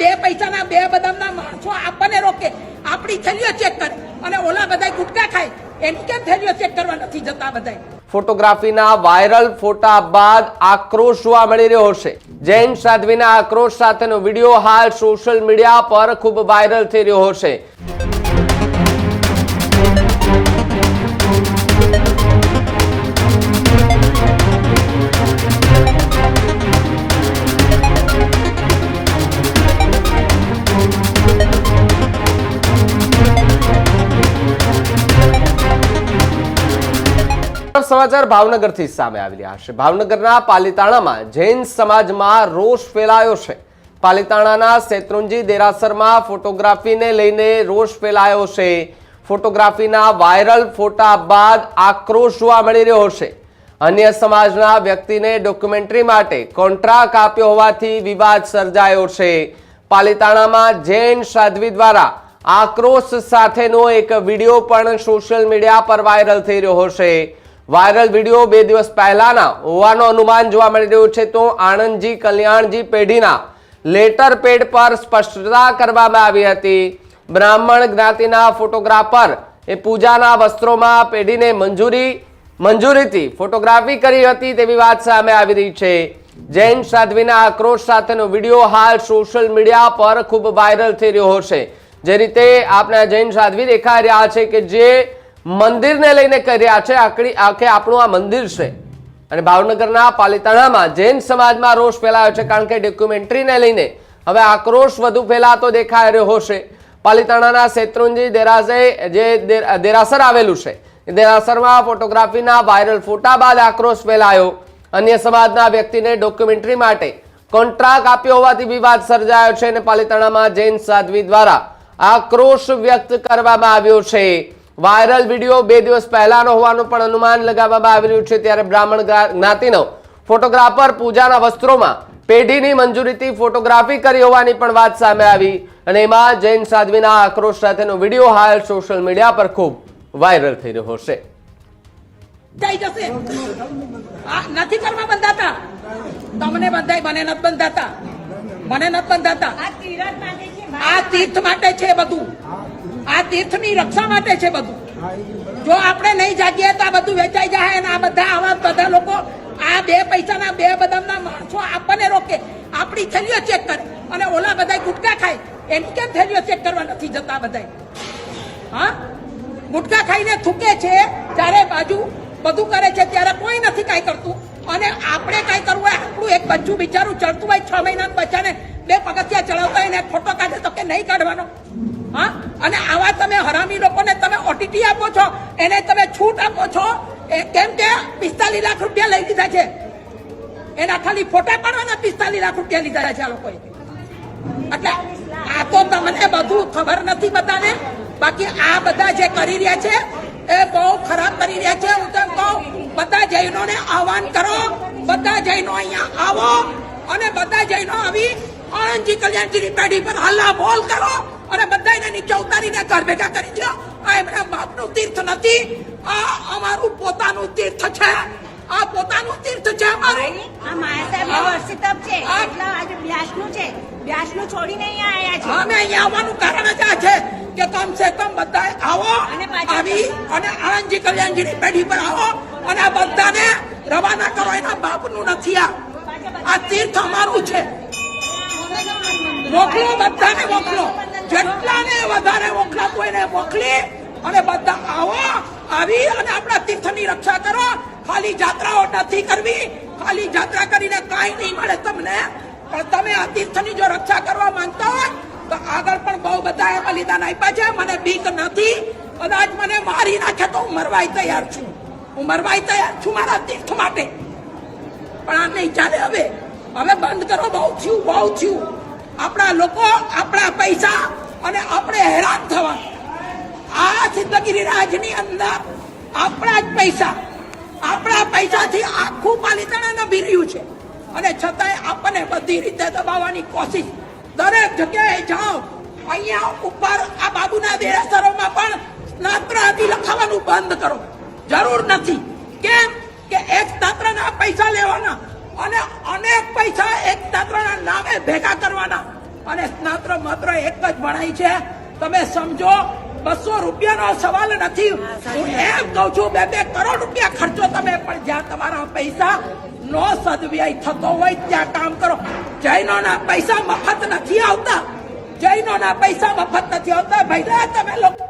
બે પૈસાના બે બદામના માણસો આપણને રોકે. આપણી થેલીઓ ચેક કરે. અને ઓલા બધા ગુટકા ખાય. એની કેમ થેલીઓ ચેક કરવા નથી જતા બધા ફોટોગ્રાફીના વાયરલ ફોટા બાદ આક્રોશ જોવા મળી રહ્યો છે. જૈન સાધ્વીના આક્રોશ સાથેનો વીડિયો હાલ સોશિયલ મીડિયા પર ખૂબ વાયરલ થઈ રહ્યો છે. સમાચાર ભાવનગરથી સામે આવી રહ્યા છે. ભાવનગરના પાલીતાણામાં જૈન સમાજમાં રોષ ફેલાયો છે. પાલીતાણાના શેત્રુંજી દેરાસરમાં ફોટોગ્રાફીને લઈને રોષ ફેલાયો છે. ફોટોગ્રાફીના વાયરલ ફોટા બાદ આક્રોશ જોવા મળી રહ્યો છે. અન્ય સમાજના વ્યક્તિને ડોક્યુમેન્ટરી માટે કોન્ટ્રાક્ટ આપ્યો હોવાથી વિવાદ સર્જાયો છે. પાલીતાણામાં જૈન સાધ્વી દ્વારા આક્રોશ સાથેનો એક વીડિયો પણ સોશિયલ મીડિયા પર વાયરલ થઈ રહ્યો છે. વાયરલ વીડિયો બે દિવસ પહેલાના હોવાનું અનુમાન જોવા મળી રહ્યું છે. તો આણંદજી કલ્યાણજી પેઢીના લેટર પેડ પર સ્પષ્ટતા કરવામાં આવી હતી. બ્રાહ્મણ જ્ઞાતિના ફોટોગ્રાફર એ પૂજાના વસ્ત્રોમાં પેઢીને મંજૂરી, મંજૂરીથી ફોટોગ્રાફી કરી હતી તેવી વાત સામે આવી રહી છે. જૈન સાધ્વીના આક્રોશ સાથેનો વીડિયો હાલ સોશિયલ મીડિયા પર ખૂબ વાયરલ થઈ રહ્યો છે જે રીતે આપણા જૈન સાધ્વી દેખાઈ રહ્યા છે કે જે મંદિરને લઈને કર્યા છે આકડી આખે આપણું આ મંદિર છે. અને ભાવનગરના પાલીતાણામાં જૈન સમાજમાં રોષ ફેલાયો છે કારણ કે ડોક્યુમેન્ટરીને લઈને હવે આક્રોશ વધુ ફેલાતો દેખાઈ રહ્યો છે. પાલીતાણાના શેત્રુંજી દેરાસે જે દેરાસર આવેલું છે દેરાસરમાં ફોટોગ્રાફીના વાયરલ ફોટા બાદ આક્રોશ ફેલાયો. અન્ય સમાજના વ્યક્તિને ડોક્યુમેન્ટરી માટે કોન્ટ્રાક્ટ આપ્યો હોવાથી વિવાદ સર્જાયો છે અને પાલીતાણામાં જૈન સાધ્વી દ્વારા આક્રોશ વ્યક્ત કરવામાં આવ્યો છે. વાયરલ વીડિયો બે દિવસ પહેલાનો હોવાનું પણ અનુમાન લગાવવામાં આવી રહ્યું છે. ત્યારે બ્રાહ્મણ જ્ઞાતિનો ફોટોગ્રાફર પૂજાના વસ્ત્રોમાં પેઢીની મંજૂરીથી ફોટોગ્રાફી કરી હોવાની પણ વાત સામે આવી અને એમાં જૈન સાધ્વીના આક્રોશ સાથેનો વીડિયો હાલ સોશિયલ મીડિયા પર ખૂબ વાયરલ થઈ રહ્યો છે. થઈ જશે. નથી કરવા બંધાતા. તમને બંધાય મને નથી બંધાતા. મને નથી બંધાતા. આ તિરથ માટે છે બધું. આ તીર્થની રક્ષા માટે છે બધું. જો આપણે નહીં જાગીએ તો આ બધું વેચાઈ જાય અને આ બધા આવા બધા લોકો આ બે પૈસાના બે બદામના માણસો આપણને રોકે. આપણી થેલીઓ ચેક કરે. અને ઓલા બધા ગુટકા ખાય. એની કેમ થેલીઓ ચેક કરવા નથી જતા બધા હા? ગુટકા ખાઈને થૂકે છે ત્યારે બાજુ બધું કરે છે ત્યારે કોઈ નથી કાંઈ કરતું. અને આપણે કાંઈ કરવું હોય આપણું એક બચ્ચું બિચારું ચડતું હોય છ મહિના બચ્ચાને બે પગથિયા ચડાવતા એને ફોટો કાઢે તો કે નહીં કાઢવાનો? હા? અને આવા તમે હરામી લોકોને તમે ઓટીટી આપો છો, એને તમે છૂટ આપો છો કેમ કે પિસ્તાલીસ લાખ રૂપિયા લઈ લીધા છે. એના ખાલી ફોટા પાડવાના પિસ્તાલીસ લાખ રૂપિયા લીધા છે આ લોકોએ. એટલે આ તો તમને બધું ખબર નથી બધાને. બાકી આ બધા જે કરી રહ્યા છે, એ બહુ ખરાબ કરી રહ્યા છે. હું તો કહું, બધા જૈનોને આહવાન કરો, બધા જૈનો અહીંયા આવો અને બધા જૈનો આવી આણંદજી કલ્યાણજીની પેઢી પર હલ્લા બોલ કરો અને બધાને નીચે ઉતારીને ઘર ભેગા કરી દો આ એમના બાપનું તીર્થ નથી. આ અમારું પોતાનું તીર્થ છે. આ પોતાનું તીર્થ છે અમારું. આ માયા સાહેબ વર્ષી તપ છે. એટલે આજે બ્યાસનું છે. બ્યાસનું છોડીને અહીંયા આવ્યા છે. અમે અહીંયા આવવાનું કારણ જ આ છે કે કમ સે કમ બધા આવો અને આવી અને આણંદજી કલ્યાણજીની પેઢી પર આવો અને આ બધાને રવાના કરો. એના બાપનું નથી આ. આ તીર્થ અમારું છે. મોકલો, બધાને મોકલો. જેટલાને વધારે મોકલાતું એને મોકલી અને બધા આવો, આવી અને આપણા તીર્થની રક્ષા કરો. ખાલી જાત્રાઓ નથી કરવી. ખાલી જાત્રા કરીને કાંઈ નહીં મળે તમને. પણ તમે આ તીર્થની જો રક્ષા કરવા માંગતા હોય, તો આગળ પણ બહુ બધા એ બલિદાન આપ્યા છે. મને બીક નથી. કદાચ મને મારી નાખે તો હું મરવાય તૈયાર છું. હું મરવાય તૈયાર છું મારા તીર્થ માટે. પણ આ નહીં ચાલે હવે. હવે બંધ કરો, બહુ થયું બહુ થયું. આપણા લોકો, આપણા પૈસા અને આપણે હેરાન થવાનું. આ સિદ્ધગીરી રાજની અંદર આપણા જ પૈસા, આપણા પૈસાથી આખું પાલિતાણા નભી રહ્યું છે. અને છતાંય આપણને બધી રીતે દબાવવાની કોશિશ દરેક જગ્યાએ જાઓ. અહીંયા ઉપર આ બાબુના દેરાસરોમાં પણ સ્નાત્રાદી લખાવાનું બંધ કરો. જરૂર નથી. કેમ? કે એક તંત્રના પૈસા લેવાના. અને અનેક પૈસા એક તંત્રના નામે ભેગા કરવાના. અને સ્નાત્ર માત્ર એક જ ભણાય છે. તમે સમજો, બસો રૂપિયાનો સવાલ નથી. હું એમ કઉ છું, બે બે કરોડ રૂપિયા ખર્ચો તમે, પણ જ્યાં તમારા પૈસા નો સદવ્યય થતો હોય, ત્યાં કામ કરો. જૈનોના પૈસા મફત નથી આવતા. જૈનોના પૈસા મફત નથી આવતા. ભાઈ તમે લોકો